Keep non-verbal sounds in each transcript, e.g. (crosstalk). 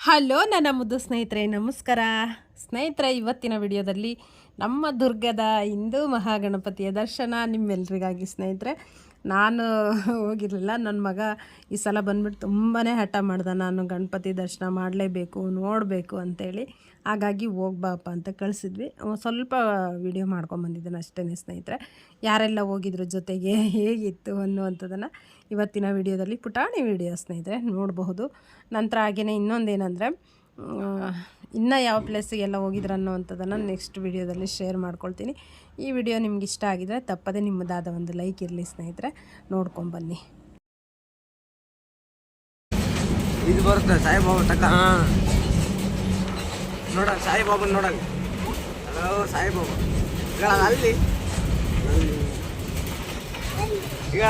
Hello ನನ್ನ ಮುದ್ದು ಸ್ನೇಹಿತರೆ, ನಮಸ್ಕಾರ. ಸ್ನೇಹಿತರೆ, ಇವತ್ತಿನ ವಿಡಿಯೋದಲ್ಲಿ ನಮ್ಮ ದುರ್ಗದ ಹಿಂದೂ ಮಹಾಗಣಪತಿಯ ದರ್ಶನ ನಿಮ್ಮೆಲ್ಲರಿಗಾಗಿ ಸ್ನೇಹಿತರೆ. ನಾನು (laughs) ಹೋಗಿರಲಿಲ್ಲ. ನನ್ನ ಮಗ ಈ ಸಲ ಬಂದ್ಬಿಟ್ಟು ತುಂಬಾ ಹಠ ಮಾಡ್ದೆ. ನಾನು ಗಣಪತಿ ದರ್ಶನ ಮಾಡಲೇಬೇಕು, ನೋಡಬೇಕು ಅಂತೇಳಿ. ಹಾಗಾಗಿ ಹೋಗ್ಬಾಪ ಅಂತ ಕಳಿಸಿದ್ವಿ. ಸ್ವಲ್ಪ ವಿಡಿಯೋ ಮಾಡ್ಕೊಂಬಂದಿದ್ದೇನೆ ಅಷ್ಟೇ ಸ್ನೇಹಿತರೆ. ಯಾರೆಲ್ಲ ಹೋಗಿದ್ರು ಜೊತೆಗೆ ಹೇಗಿತ್ತು ಅನ್ನುವಂಥದ್ದನ್ನು ಇವತ್ತಿನ ವಿಡಿಯೋದಲ್ಲಿ ಪುಟಾಣಿ ವಿಡಿಯೋ ಸ್ನೇಹಿತರೆ ನೋಡಬಹುದು. ನಂತರ ಹಾಗೆಯೇ ಇನ್ನೊಂದೇನೆಂದರೆ ಇನ್ನು ಯಾವ ಪ್ಲೇಸಿಗೆಲ್ಲ ಹೋಗಿದ್ರು ಅನ್ನೋವಂಥದ್ದನ್ನು ನೆಕ್ಸ್ಟ್ ವಿಡಿಯೋದಲ್ಲಿ ಶೇರ್ ಮಾಡ್ಕೊಳ್ತೀನಿ. ಈ ವಿಡಿಯೋ ನಿಮ್ಗೆ ಇಷ್ಟ ಆಗಿದರೆ ತಪ್ಪದೇ ನಿಮ್ಮದಾದ ಒಂದು ಲೈಕ್ ಇರಲಿ ಸ್ನೇಹಿತರೆ. ನೋಡ್ಕೊಂಬನ್ನಿ ಇದು ಬರುತ್ತೆ ಸಾಯಿಬಾಬಾ ತಕ್ಕ. ನೋಡ ಸಾಯಿಬಾಬು ನೋಡ. ಹಲೋ ಸಾಯಿಬಾಬಾ. ಈಗ ಅಲ್ಲಿ? ಈಗ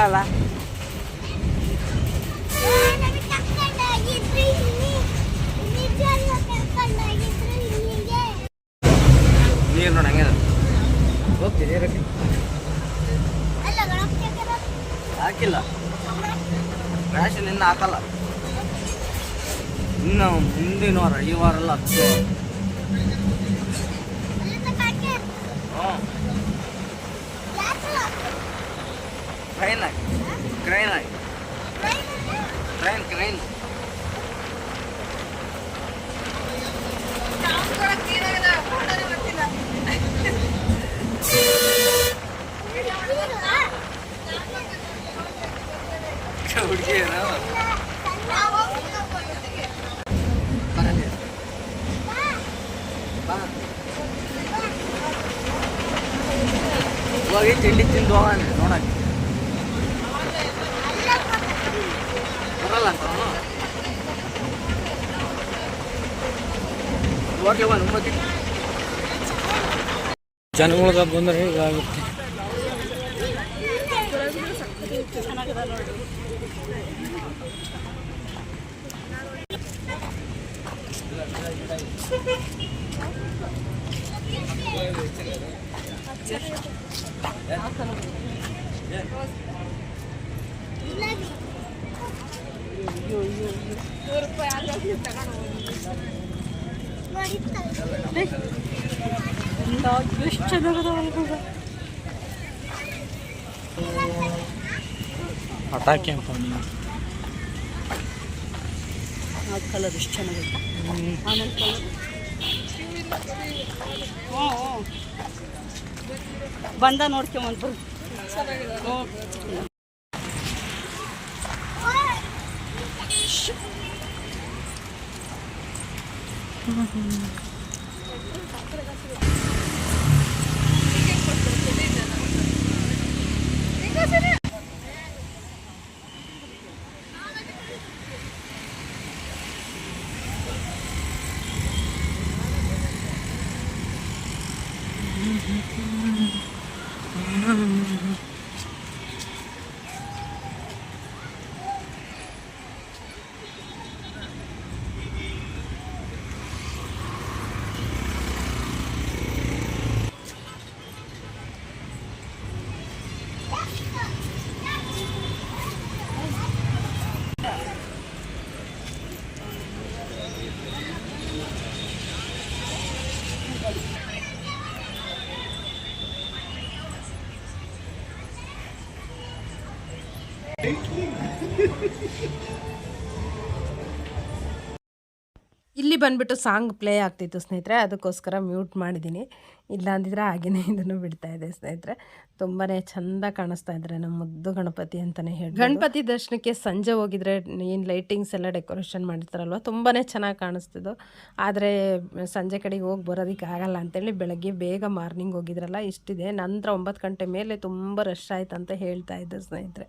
ನೀರು ನೋಡಿ ಹಂಗೆ ಹೋಗ್ತೀರಿ ನೀರಕ್ಕೆ ಹಾಕಿಲ್ಲ. ರೇಷನ್ ಇನ್ನು ಹಾಕಲ್ಲ. ಇನ್ನು ಮುಂದಿನ ವಾರ ಈ ವಾರ ಎಲ್ಲ ಹತ್ತು. ಟ್ರೈನ್ ಆಗಿ ಕ್ರೈನ್ ಆಗಿ ಟ್ರೈನ್ ಕ್ರೈನ್ ಹೋಗಿ ತಿಂಡಿ ತಿಂದು ಹೋಗೋಣ ನೋಡಕ್ಕೆ ಬರಲ್ಲ ಅಂತ ಅವನು ಈಗ ಬಾ Daha 5 çadır kadar var burada. ಪಟಾಕಿ ಅಂತ ಆ ಕಲರ್ ಎಷ್ಟು ಚೆನ್ನಾಗಿತ್ತು ಆಮೇಲೆ ಕಲರ್ ಹ್ಞೂ ಹ್ಞೂ. ಬಂದ ನೋಡ್ಕೊಂಬಂತ ಹ್ಞೂ Mm-hmm. mm-hmm. ಇಲ್ಲಿ ಬಂದ್ಬಿಟ್ಟು ಸಾಂಗ್ ಪ್ಲೇ ಆಗ್ತಿತ್ತು ಸ್ನೇಹಿತರೆ, ಅದಕ್ಕೋಸ್ಕರ ಮ್ಯೂಟ್ ಮಾಡಿದ್ದೀನಿ. ಇಲ್ಲ ಅಂದಿದ್ರೆ ಹಾಗೆಯೇ ಇದನ್ನು ಬಿಡ್ತಾ ಇದೆ ಸ್ನೇಹಿತರೆ. ತುಂಬಾ ಚಂದ ಕಾಣಿಸ್ತಾ ಇದ್ದಾರೆ ನಮ್ಮ ಮುದ್ದು ಗಣಪತಿ ಅಂತಲೇ ಹೇಳಿ ಗಣಪತಿ ದರ್ಶನಕ್ಕೆ ಸಂಜೆ ಹೋಗಿದ್ರೆ ಏನು ಲೈಟಿಂಗ್ಸ್ ಎಲ್ಲ ಡೆಕೋರೇಷನ್ ಮಾಡಿರ್ತಾರಲ್ವ ತುಂಬಾ ಚೆನ್ನಾಗಿ ಕಾಣಿಸ್ತಿದ್ದು. ಆದರೆ ಸಂಜೆ ಕಡೆಗೆ ಹೋಗಿ ಬರೋದಕ್ಕೆ ಆಗಲ್ಲ ಅಂತೇಳಿ ಬೆಳಗ್ಗೆ ಬೇಗ ಮಾರ್ನಿಂಗ್ ಹೋಗಿದ್ರಲ್ಲ, ಇಷ್ಟಿದೆ. ನಂತರ ಒಂಬತ್ತು ಗಂಟೆ ಮೇಲೆ ತುಂಬ ರಶ್ ಆಯ್ತು ಅಂತ ಹೇಳ್ತಾ ಇದ್ದರು ಸ್ನೇಹಿತರೆ.